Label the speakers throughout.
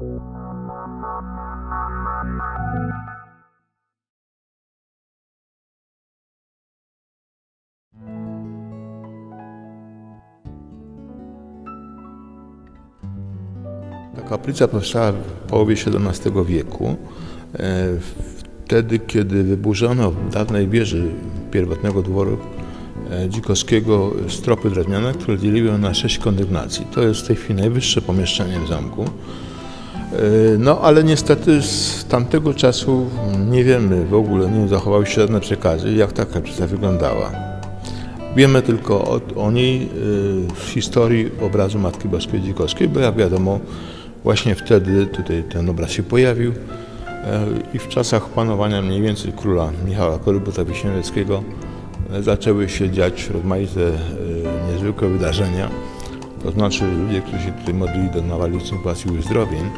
Speaker 1: Ta kaplica powstała w połowie XVII wieku, e, wtedy kiedy wyburzono w dawnej wieży pierwotnego dworu e, dzikowskiego stropy drewniane, które dzieliły na sześć kondygnacji. To jest w tej chwili najwyższe pomieszczenie w zamku. E, No ale niestety z tamtego czasu nie wiemy w ogóle, nie zachowały się żadne przekazy, jak ta kaplica wyglądała. Wiemy tylko o, o niej y, w historii obrazu Matki Boskiej Dzikowskiej, bo jak wiadomo, właśnie wtedy tutaj ten obraz się pojawił e, i w czasach panowania mniej więcej króla Michała Korybuta Wiśniewieckiego e, zaczęły się dziać rozmaite niezwykłe wydarzenia. To znaczy ludzie, którzy się tutaj modlili, donawali sympatii i uzdrowień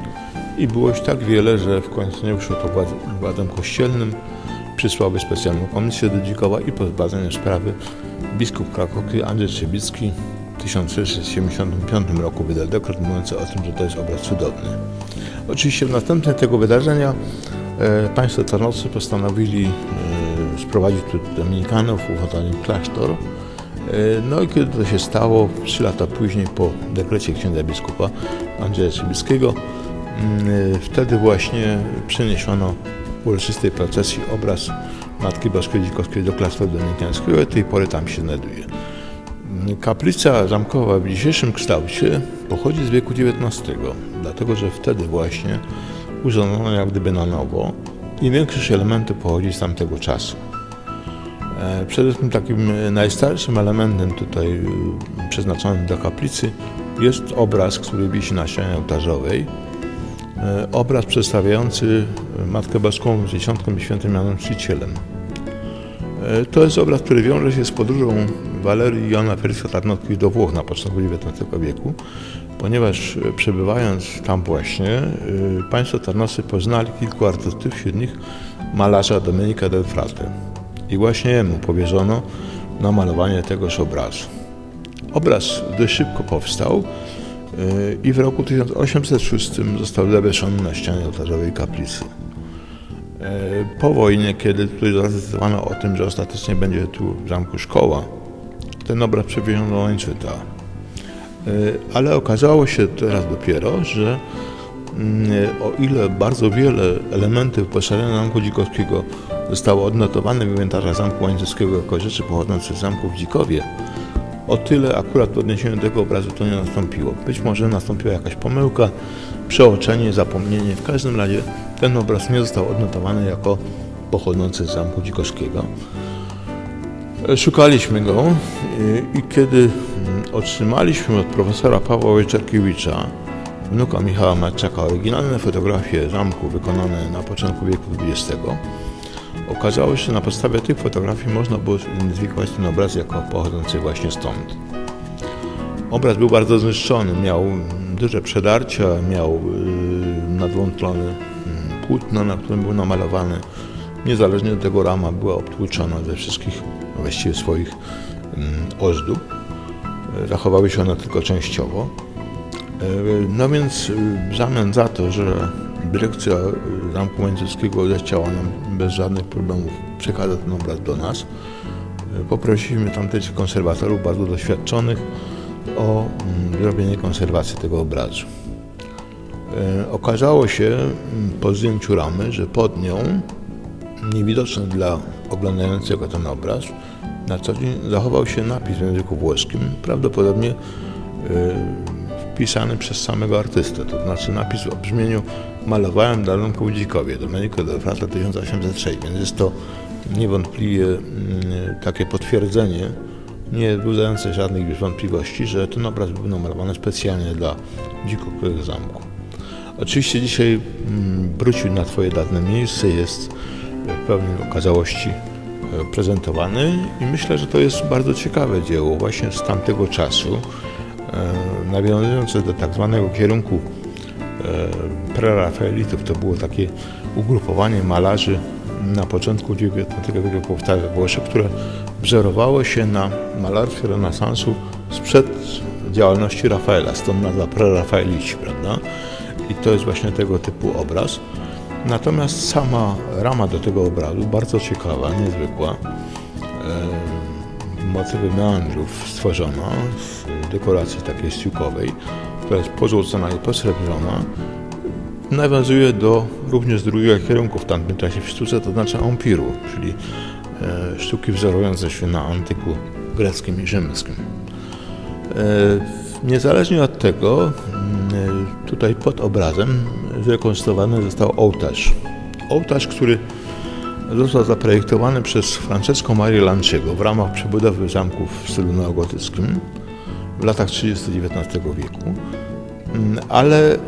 Speaker 1: i było ich tak wiele, że w końcu nie uszło to władzom, kościelnym przysłały specjalną komisję do Dzikowa i po zbadaniu sprawy biskup krakowski Andrzej Trzebicki w 1675 roku wydał dekret mówiący o tym, że to jest obraz cudowny. Oczywiście w następstwie tego wydarzenia e, państwo tarnowscy postanowili e, sprowadzić tu dominikanów, uwodzonym klasztor. E, No i kiedy to się stało, trzy lata później po dekrecie księdza biskupa Andrzeja Trzebickiego, mm, e, wtedy właśnie przeniesiono uroczystej procesji obraz Matki Boskiej Dzikowskiej do klasztoru dominikańskiego i tej pory tam się znajduje. Kaplica zamkowa w dzisiejszym kształcie pochodzi z wieku XIX, dlatego że wtedy właśnie urządzono jak gdyby na nowo i większość elementów pochodzi z tamtego czasu. E, Przede wszystkim takim e, najstarszym elementem tutaj e, przeznaczonym do kaplicy jest obraz, który wisi na ścianie ołtarzowej. Obraz przedstawiający Matkę Boską z Dzieciątkiem i Świętym Janem Chrzcicielem. To jest obraz, który wiąże się z podróżą Walerii i Jana Ferysa Tarnowskich do Włoch na początku XIX wieku, ponieważ przebywając tam właśnie, państwo tarnowscy poznali kilku artystów, wśród nich malarza Domenica del Frate. I właśnie jemu powierzono namalowanie tegoż obrazu. Obraz dość szybko powstał e, i w roku 1806 został zawieszony na ścianie ołtarzowej kaplicy. E, Po wojnie, kiedy tutaj zadecydowano o tym, że ostatecznie będzie tu w zamku szkoła, ten obraz przewieziono do Łańcuta. E, Ale okazało się teraz dopiero, że mm, o ile bardzo wiele elementów wyposażenia zamku dzikowskiego zostało odnotowane w inwentarzach zamku łańcuckiego jako rzeczy pochodzące z zamku w Dzikowie, o tyle akurat w odniesieniu do tego obrazu to nie nastąpiło. Być może nastąpiła jakaś pomyłka, przeoczenie, zapomnienie. W każdym razie ten obraz nie został odnotowany jako pochodzący z zamku dzikowskiego. E, Szukaliśmy go i, i kiedy mm, otrzymaliśmy od profesora Pawła Wojczerkiewicza, wnuka Michała Matczaka, oryginalne fotografie zamku wykonane na początku wieku XX, okazało się, że na podstawie tych fotografii można było zidentyfikować ten obraz jako pochodzący właśnie stąd. Obraz był bardzo zniszczony, miał duże przedarcia, miał yy, nadwątlone mm, płótno, na którym był namalowany. Niezależnie od tego rama była obtłuczona ze wszystkich właściwie swoich mm, ozdób. Zachowały się one tylko częściowo. E, No więc y, w zamian za to, że dyrekcja y, Zamku Łańcuckiego zechciała nam bez żadnych problemów przekazać ten obraz do nas, y, poprosiliśmy tamtejszych konserwatorów bardzo doświadczonych o mm, zrobienie konserwacji tego obrazu. E, Okazało się mm, po zdjęciu ramy, że pod nią, niewidoczny dla oglądającego ten obraz, na co dzień zachował się napis w języku włoskim, prawdopodobnie wpisany przez samego artystę, to znaczy napis o brzmieniu malowałem Dalunku Dzikowie, Domenico del Frata 1806, więc jest to niewątpliwie mm, takie potwierdzenie, nie wzbudzające żadnych wątpliwości, że ten obraz był namalowany specjalnie dla dzikowego zamku. Oczywiście dzisiaj mm, wrócił na Twoje dawne miejsce, jest w pełnej okazałości e, prezentowany i myślę, że to jest bardzo ciekawe dzieło właśnie z tamtego czasu, e, nawiązujące do tak zwanego kierunku prerafaelitów. To było takie ugrupowanie malarzy na początku XIX wieku we Włoszech, które wzorowało się na malarstwie renesansu sprzed działalności Rafaela, stąd nazwa prerafaelici, prawda? I to jest właśnie tego typu obraz. Natomiast sama rama do tego obrazu, bardzo ciekawa, niezwykła, e, motywy meandrów stworzona z dekoracji takiej stiukowej, która jest pozłocona i posrebrona, nawiązuje do również drugiego kierunku w tamtym czasie w sztuce, to znaczy ampiru, czyli e, sztuki wzorujące się na antyku greckim i rzymskim. E, niezależnie od tego, mm, tutaj pod obrazem zrekonstruowany został ołtarz. Ołtarz, który został zaprojektowany przez Francesco Maria Lanciego w ramach przebudowy zamków w stylu neogotyckim w latach 30 XIX wieku. Mm, ale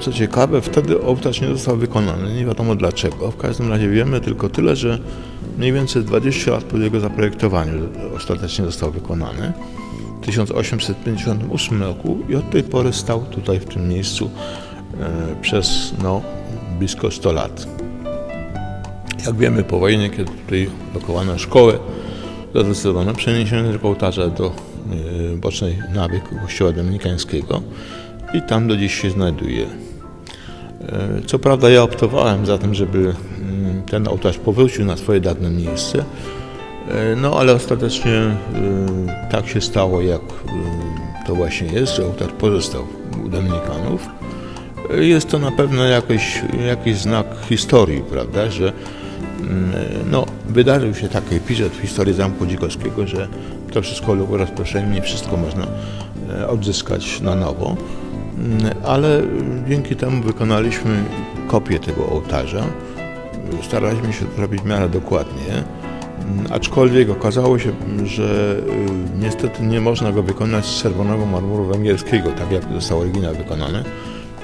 Speaker 1: co ciekawe, wtedy ołtarz nie został wykonany, nie wiadomo dlaczego. W każdym razie wiemy tylko tyle, że mniej więcej 20 lat po jego zaprojektowaniu ostatecznie został wykonany. 1858 roku i od tej pory stał tutaj w tym miejscu e, przez no, blisko 100 lat. Jak wiemy po wojnie, kiedy tutaj lokowano szkołę, zadecydowano przeniesienie tego ołtarza do e, bocznej nawy kościoła dominikańskiego i tam do dziś się znajduje. E, co prawda ja optowałem za tym, żeby mm, ten ołtarz powrócił na swoje dawne miejsce, no ale ostatecznie tak się stało, jak to właśnie jest, że ołtarz pozostał u Dominikanów. Jest to na pewno jakiś, jakiś znak historii, prawda, że no, wydarzył się taki epizod w historii Zamku Dzikowskiego, że to wszystko uległo rozproszeniu, nie wszystko można odzyskać na nowo, mm, ale dzięki temu wykonaliśmy kopię tego ołtarza. Staraliśmy się to robić w miarę dokładnie. Aczkolwiek okazało się, że y, niestety nie można go wykonać z czerwonego marmuru węgierskiego, tak jak został oryginał wykonany.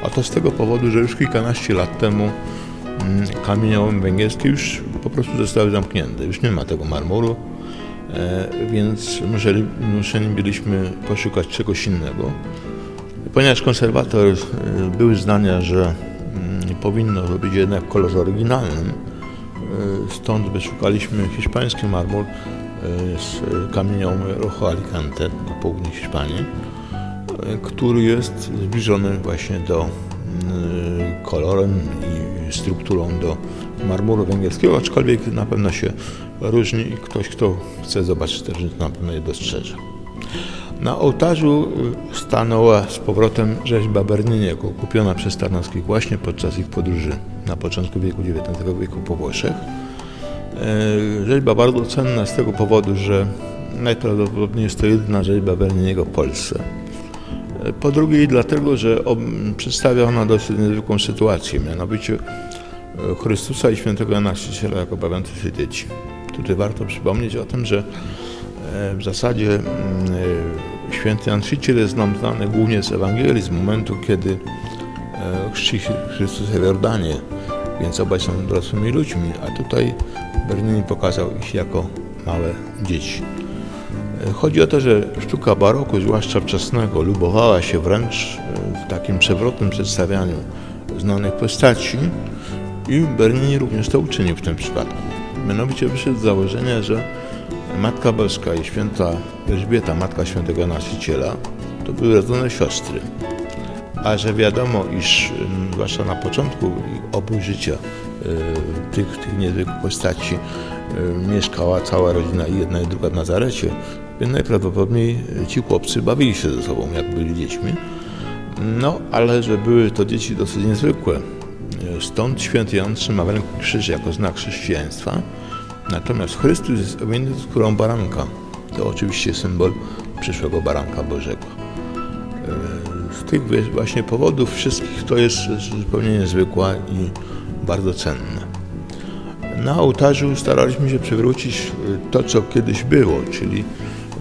Speaker 1: A to z tego powodu, że już kilkanaście lat temu mm, kamieniołom węgierskie już po prostu zostały zamknięte. Już nie ma tego marmuru, e, więc musieli, byliśmy poszukać czegoś innego. Ponieważ konserwator y, był zdania, że mm, powinno to być jednak w kolorze oryginalnym, E, stąd wyszukaliśmy hiszpański marmur e, z kamienią Rojo Alicante na południu Hiszpanii, e, który jest zbliżony właśnie do kolorem i strukturą do marmuru węgierskiego, aczkolwiek na pewno się różni i ktoś, kto chce zobaczyć te rzeczy, na pewno je dostrzeże. Na ołtarzu stanęła z powrotem rzeźba Berniniego, kupiona przez Tarnowskich właśnie podczas ich podróży na początku wieku XIX wieku po Włoszech. E, rzeźba bardzo cenna z tego powodu, że najprawdopodobniej jest to jedyna rzeźba Berniniego w Polsce. E, po drugie dlatego, że przedstawia ona dosyć niezwykłą sytuację, mianowicie e, Chrystusa i świętego Jana Chrzciciela jako bawiących dzieci. Tutaj warto przypomnieć o tym, że w zasadzie święty Jan Chrzciciel jest nam znany głównie z Ewangelii, z momentu, kiedy chrzci Chrystusa w Jordanie, więc obaj są dorosłymi ludźmi, a tutaj Bernini pokazał ich jako małe dzieci. Chodzi o to, że sztuka baroku, zwłaszcza wczesnego, lubowała się wręcz w takim przewrotnym przedstawianiu znanych postaci i Bernini również to uczynił w tym przypadku. Mianowicie wyszedł z założenia, że Matka Boska i święta Elżbieta, matka świętego Nasiciela, to były rodzone siostry. A że wiadomo, iż zwłaszcza na początku obu życia y, tych, tych niezwykłych postaci y, mieszkała cała rodzina i jedna i druga w Nazarecie, najprawdopodobniej ci chłopcy bawili się ze sobą, jak byli dziećmi. No, ale że były to dzieci dosyć niezwykłe. Stąd święty Jan trzyma w krzyż jako znak chrześcijaństwa. Natomiast Chrystus jest objęty skórą baranka. To oczywiście symbol przyszłego baranka Bożego z tych właśnie powodów wszystkich to jest zupełnie niezwykła i bardzo cenne. Na ołtarzu staraliśmy się przywrócić e, to, co kiedyś było, czyli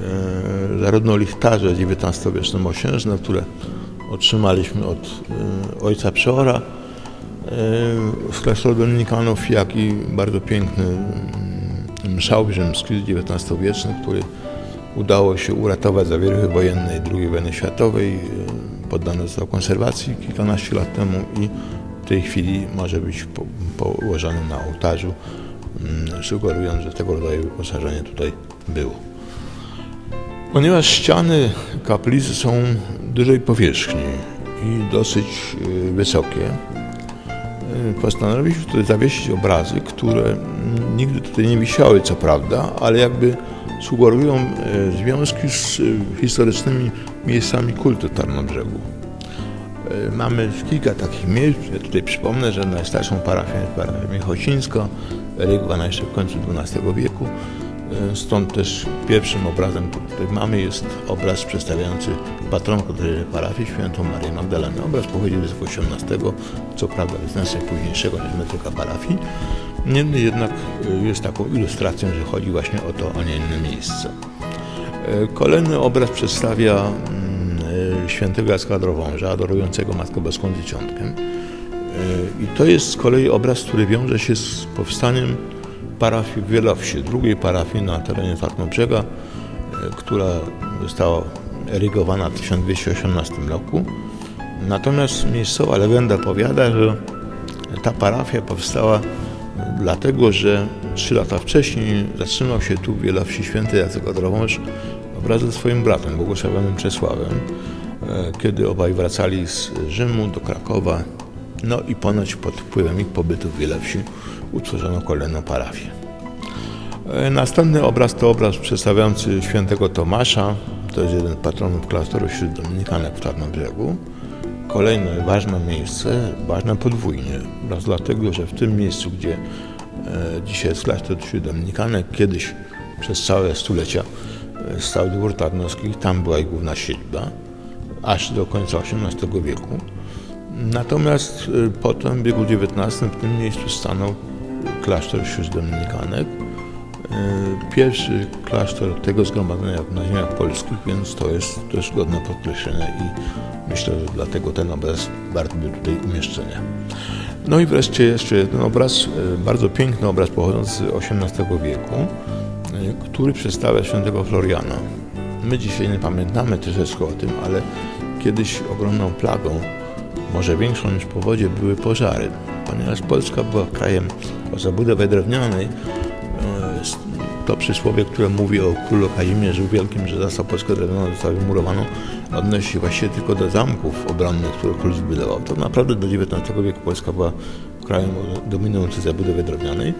Speaker 1: e, zarówno lichtarze XIX-wieczne mosiężne, które otrzymaliśmy od e, ojca Przeora z klasztoru dominikanów, jak i bardzo piękny mm, mszał rzymski XIX-wieczny, który udało się uratować zawieruchy wojennej II wojny światowej poddany został konserwacji kilkanaście lat temu i w tej chwili może być położony na ołtarzu, mm, sugerując, że tego rodzaju wyposażenie tutaj było. Ponieważ ściany kaplicy są dużej powierzchni i dosyć y, wysokie. Y, Postanowiliśmy tutaj zawiesić obrazy, które nigdy tutaj nie wisiały, co prawda, ale jakby sugerują y, związki z historycznymi miejscami kultu Tarnobrzegu. Mamy kilka takich miejsc. Ja tutaj przypomnę, że najstarszą parafią jest parafia Michocińska, religiowana jeszcze w końcu XII wieku. Stąd też pierwszym obrazem, który mamy, jest obraz przedstawiający patronkę parafii, świętą Marię Magdalenę. Obraz pochodzi z XVIII, co prawda jest znacznie późniejszego niż metryka parafii. Niemniej jednak y, jest taką ilustracją, że chodzi właśnie o to, a nie inne miejsce. Y, Kolejny obraz przedstawia mm, y, świętego Jacka Drowąża, adorującego Matkę Boską Dzieciątkiem. I to jest z kolei obraz, który wiąże się z powstaniem parafii w Wielowsi, drugiej parafii na terenie Tarnobrzega, y, która została erygowana w 1218 roku. Natomiast miejscowa legenda powiada, że ta parafia powstała dlatego, że trzy lata wcześniej zatrzymał się tu w Wielowsi święty Jacek Odrowąż wraz ze swoim bratem, błogosławionym Czesławem, e, kiedy obaj wracali z Rzymu do Krakowa, no i ponoć pod wpływem ich pobytu w Wielowsi utworzono kolejną parafię. E, Następny obraz to obraz przedstawiający świętego Tomasza, to jest jeden z patronów klasztoru wśród dominikanek w Tarnobrzegu. Kolejne ważne miejsce, ważne podwójnie, raz dlatego, że w tym miejscu, gdzie e, dzisiaj jest klasztor wśród dominikanek, kiedyś przez całe stulecia e, stał dwór tarnowski, tam była ich główna siedziba, aż do końca XVIII wieku. Natomiast e, potem w wieku XIX w tym miejscu stanął klasztor wśród dominikanek. E, Pierwszy klasztor tego zgromadzenia na ziemiach polskich, więc to jest też godne podkreślenia i myślę, że dlatego ten obraz wart był tutaj umieszczenia. No i wreszcie jeszcze jeden obraz, e, bardzo piękny obraz pochodzący z XVIII wieku, e, który przedstawia świętego Floriana. My dzisiaj nie pamiętamy troszeczkę o tym, ale kiedyś ogromną plagą, może większą niż powodzie, były pożary. Ponieważ Polska była krajem o zabudowie drewnianej, e, to przysłowie, które mówi o królu Kazimierzu Wielkim, że zastał Polskę drewnianą została wymurowaną, odnosi się właściwie tylko do zamków obronnych, które król zbudował. To naprawdę do XIX wieku Polska była krajem dominującym zabudowie drewnianej.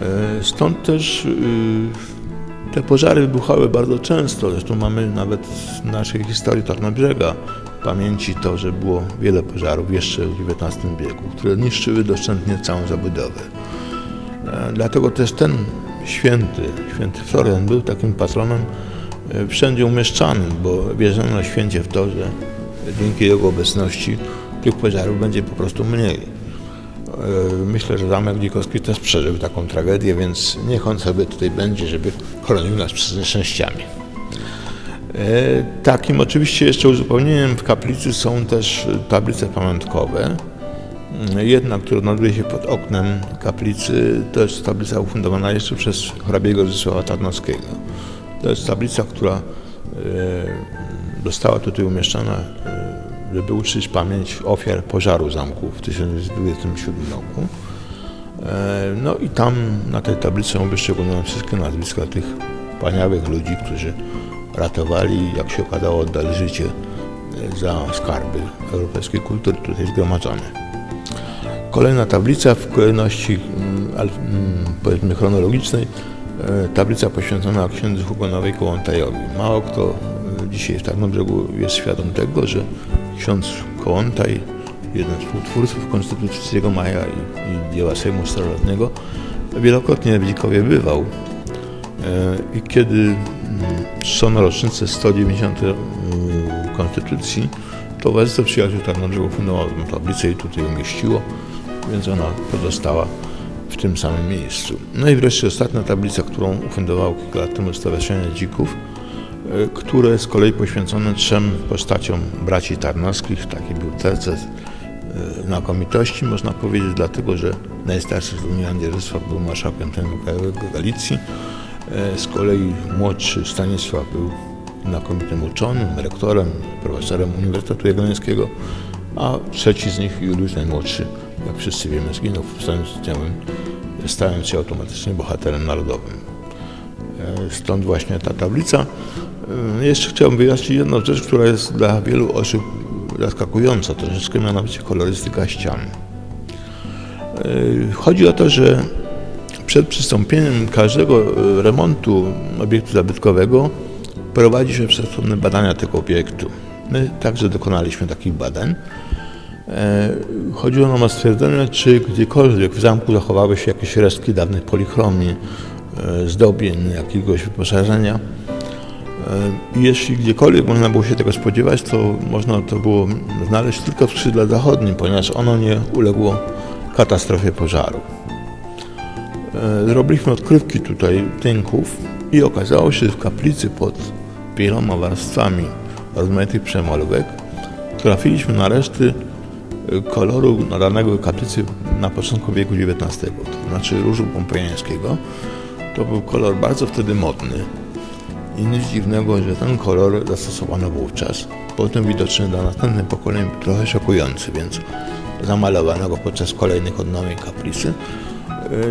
Speaker 1: E, Stąd też y, te pożary wybuchały bardzo często. Zresztą mamy nawet w naszej historii Tarnobrzega pamięci to, że było wiele pożarów jeszcze w XIX wieku, które niszczyły doszczętnie całą zabudowę. E, Dlatego też ten święty, święty Florian był takim patronem e, wszędzie umieszczanym, bo wierzono święcie w to, że dzięki jego obecności tych pożarów będzie po prostu mniej. E, Myślę, że Zamek Dzikowski też przeżył taką tragedię, więc niech on sobie tutaj będzie, żeby chronił nas przed nieszczęściami. E, Takim oczywiście jeszcze uzupełnieniem w kaplicy są też tablice pamiątkowe. Jedna, która znajduje się pod oknem kaplicy, to jest tablica ufundowana jeszcze przez hrabiego Zdzisława Tarnowskiego. To jest tablica, która e, została tutaj umieszczona, e, żeby uczcić pamięć ofiar pożaru zamku w 1927 roku. No i tam na tej tablicy są wyszczególnione wszystkie nazwiska tych wspaniałych ludzi, którzy ratowali, jak się okazało, oddali życie za skarby europejskiej kultury tutaj zgromadzone. Kolejna tablica w kolejności mm, mm, powiedzmy chronologicznej, e, tablica poświęcona księdzu Hugonowi Kołątajowi. Mało kto e, dzisiaj w Tarnobrzegu jest świadom tego, że ksiądz Kołątaj, jeden z współtwórców Konstytucji 3 maja i, i dzieła Sejmu wielokrotnie w Dzikowie bywał. E, I kiedy czczono rocznicę 190 mm, Konstytucji, Towarzystwo Przyjaciół Tarnobrzegu fundowało tę tablicę i tutaj umieściło, więc ona pozostała w tym samym miejscu. No i wreszcie ostatnia tablica, którą ufundowało kilka lat temu Stowarzyszenie Dzików, e, które z kolei poświęcone trzem postaciom braci tarnowskich. Taki był terces e, znakomitości, można powiedzieć, dlatego że najstarszy z nich Dzierżysław był marszałkiem krajowego Galicji. E, Z kolei młodszy Stanisław był znakomitym uczonym, rektorem, profesorem Uniwersytetu Jagiellońskiego, a trzeci z nich, Juliusz najmłodszy, jak wszyscy wiemy, zginął w powstaniu stając się automatycznie bohaterem narodowym. E, Stąd właśnie ta tablica. E, Jeszcze chciałbym wyjaśnić jedną rzecz, która jest dla wielu osób zaskakująca troszeczkę, mianowicie kolorystyka ścian. Chodzi o to, że przed przystąpieniem każdego e, remontu obiektu zabytkowego prowadzi się przestępne badania tego obiektu. My także dokonaliśmy takich badań. E, chodziło nam o stwierdzenie, czy gdziekolwiek w zamku zachowały się jakieś resztki dawnych polichromii, zdobień, jakiegoś wyposażenia. Jeśli gdziekolwiek można było się tego spodziewać, to można to było znaleźć tylko w skrzydle zachodnim, ponieważ ono nie uległo katastrofie pożaru. E, zrobiliśmy odkrywki tutaj tynków i okazało się, że w kaplicy pod wieloma warstwami rozmaitych przemolówek trafiliśmy na reszty e, koloru nadanego kaplicy na początku wieku XIX, to znaczy różu pompejańskiego. To był kolor bardzo wtedy modny i nic dziwnego, że ten kolor zastosowano wówczas. Potem widoczny dla następnych pokoleń trochę szokujący, więc zamalowano go podczas kolejnych odnowień kaplicy.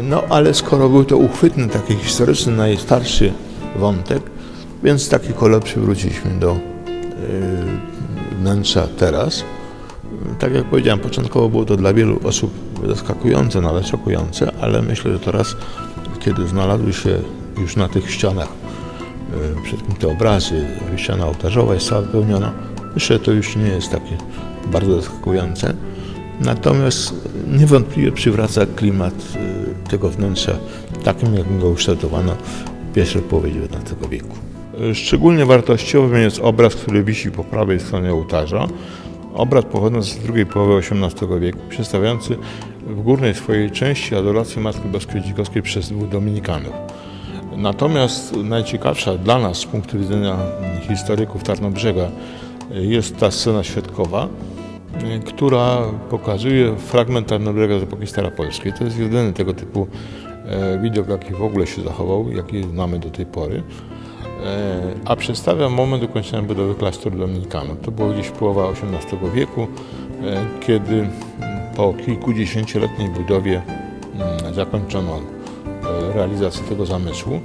Speaker 1: No ale skoro był to uchwytny, taki historyczny, najstarszy wątek, więc taki kolor przywróciliśmy do y, wnętrza teraz. Tak jak powiedziałem, początkowo było to dla wielu osób zaskakujące, nawet szokujące, ale myślę, że teraz, kiedy znalazły się już na tych ścianach y, wszystkim te obrazy, ściana ołtarzowa jest cała wypełniona, myślę, że to już nie jest takie bardzo zaskakujące. Natomiast niewątpliwie przywraca klimat y, tego wnętrza takim, jak go ukształtowano w pierwszej połowie XIX wieku. Szczególnie wartościowym jest obraz, który wisi po prawej stronie ołtarza. Obraz pochodzący z drugiej połowy XVIII wieku, przedstawiający w górnej swojej części adorację Matki Boskiej Dzikowskiej przez dwóch dominikanów. Natomiast najciekawsza dla nas z punktu widzenia historyków Tarnobrzega jest ta scena świadkowa, która pokazuje fragment Tarnobrzega z epoki. To jest jedyny tego typu e, widok, jaki w ogóle się zachował, jaki znamy do tej pory. E, a przedstawia moment ukończenia budowy klasztoru dominikanów. To było gdzieś połowa XVIII wieku, kiedy po kilkudziesięcioletniej budowie mm, zakończono realizację tego zamysłu.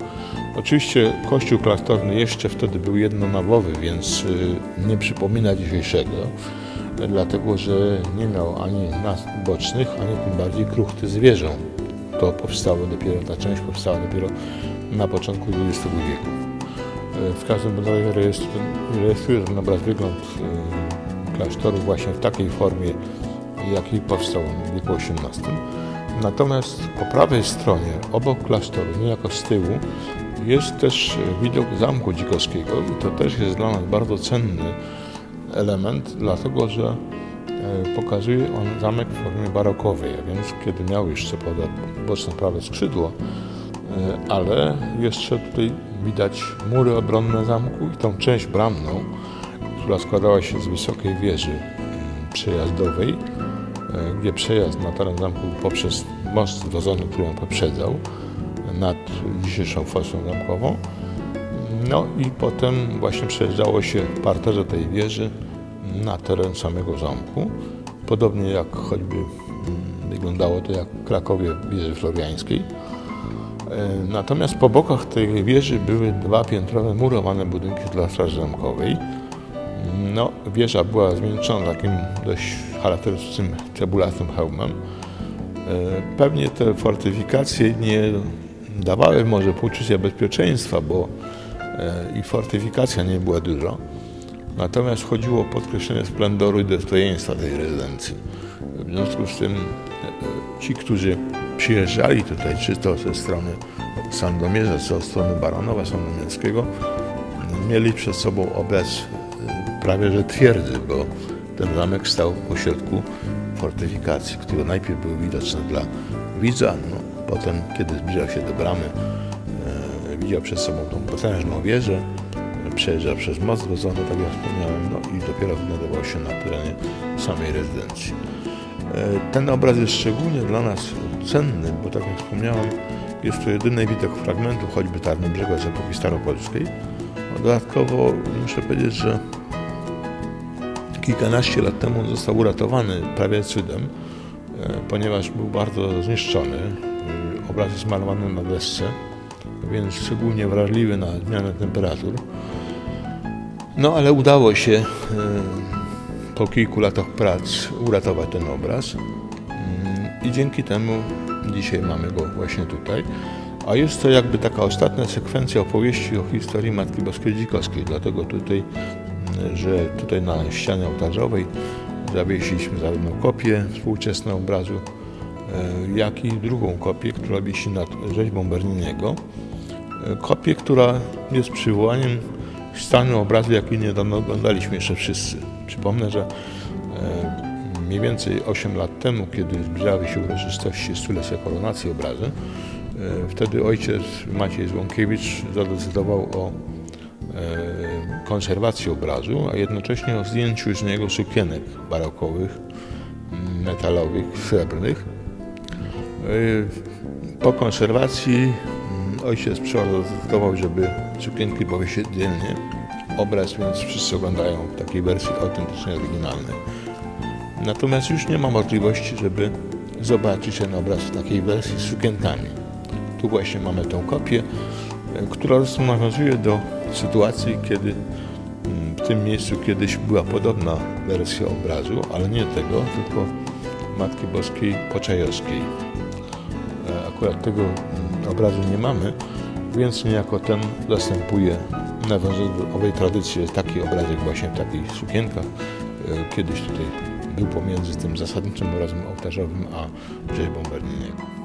Speaker 1: Oczywiście kościół klasztorny jeszcze wtedy był jednonawowy, więc nie przypomina dzisiejszego dlatego że nie miał ani nas bocznych, ani tym bardziej kruchty zwierząt. To powstało dopiero, ta część powstała dopiero na początku XX wieku. E, w każdym razie rejestruje ten obraz wygląd e, klasztoru właśnie w takiej formie, jakiej powstał w wieku XVIII. Natomiast po prawej stronie, obok klasztoru, niejako z tyłu, jest też widok Zamku Dzikowskiego i to też jest dla nas bardzo cenny element, dlatego że e, pokazuje on zamek w formie barokowej, a więc kiedy miał jeszcze boczne prawe skrzydło, e, ale jeszcze tutaj widać mury obronne zamku i tą część bramną, która składała się z wysokiej wieży mm, przejazdowej, e, gdzie przejazd na teren zamku poprzez most wodzony, który on poprzedzał nad dzisiejszą fosą zamkową, no i potem właśnie przejeżdżało się w parterze tej wieży na teren samego zamku. Podobnie jak choćby mm, wyglądało to jak w Krakowie wieży floriańskiej. E, natomiast po bokach tej wieży były dwa piętrowe murowane budynki dla straży zamkowej. No, wieża była zmieniona takim dość charakterystycznym cebulatym hełmem. E, pewnie te fortyfikacje nie dawały może poczucia bezpieczeństwa, bo i fortyfikacja nie była duża. Natomiast chodziło o podkreślenie splendoru i dostojeństwa tej rezydencji. W związku z tym e, ci, którzy przyjeżdżali tutaj, czy to ze strony Sandomierza, czy od strony Baronowa Sandomierskiego, mieli przed sobą obraz e, prawie że twierdzy, bo ten zamek stał pośrodku fortyfikacji, które najpierw były widoczne dla widza, no, potem, kiedy zbliżał się do bramy, widział przed sobą tą potężną wieżę, przejeżdżał przez most wodzony, tak jak wspomniałem, no i dopiero wynajdował się na terenie samej rezydencji. E, ten obraz jest szczególnie dla nas cenny, bo tak jak wspomniałem, jest to jedyny widok fragmentu choćby Tarnobrzega z epoki staropolskiej. Dodatkowo muszę powiedzieć, że kilkanaście lat temu został uratowany prawie cudem, e, ponieważ był bardzo zniszczony. E, obraz jest malowany na desce, więc szczególnie wrażliwy na zmianę temperatur. No ale udało się e, po kilku latach prac uratować ten obraz. Mm, I dzięki temu dzisiaj mamy go właśnie tutaj. A jest to jakby taka ostatnia sekwencja opowieści o historii Matki Boskiej Dzikowskiej. Dlatego tutaj, mm, że tutaj na ścianie ołtarzowej zawiesiliśmy zarówno kopię współczesną obrazu, e, jak i drugą kopię, która wisi nad rzeźbą Berniniego. E, Kopię, która jest przywołaniem stanu obrazu, jaki niedawno oglądaliśmy jeszcze wszyscy. Przypomnę, że e, mniej więcej 8 lat temu, kiedy zbliżały się uroczystości stulecia koronacji obrazu, e, wtedy ojciec Maciej Złąkiewicz zadecydował o e, konserwacji obrazu, a jednocześnie o zdjęciu z niego sukienek barokowych, metalowych, srebrnych. E, Po konserwacji mm, ojciec zadecydował, żeby sukienki powiesić dzielnie. Obraz więc wszyscy oglądają w takiej wersji autentycznie oryginalnej. Natomiast już nie ma możliwości, żeby zobaczyć ten obraz w takiej wersji z sukienkami. Tu właśnie mamy tą kopię, e, która zresztą nawiązuje do sytuacji, kiedy mm, w tym miejscu kiedyś była podobna wersja obrazu, ale nie tego, tylko Matki Boskiej Poczajowskiej. Akurat tego obrazu nie mamy, więc niejako ten zastępuje, owej tradycji, jest taki obrazek właśnie w takich sukienkach. E, Kiedyś tutaj był pomiędzy tym zasadniczym obrazem ołtarzowym a rzeźbą Berniniego.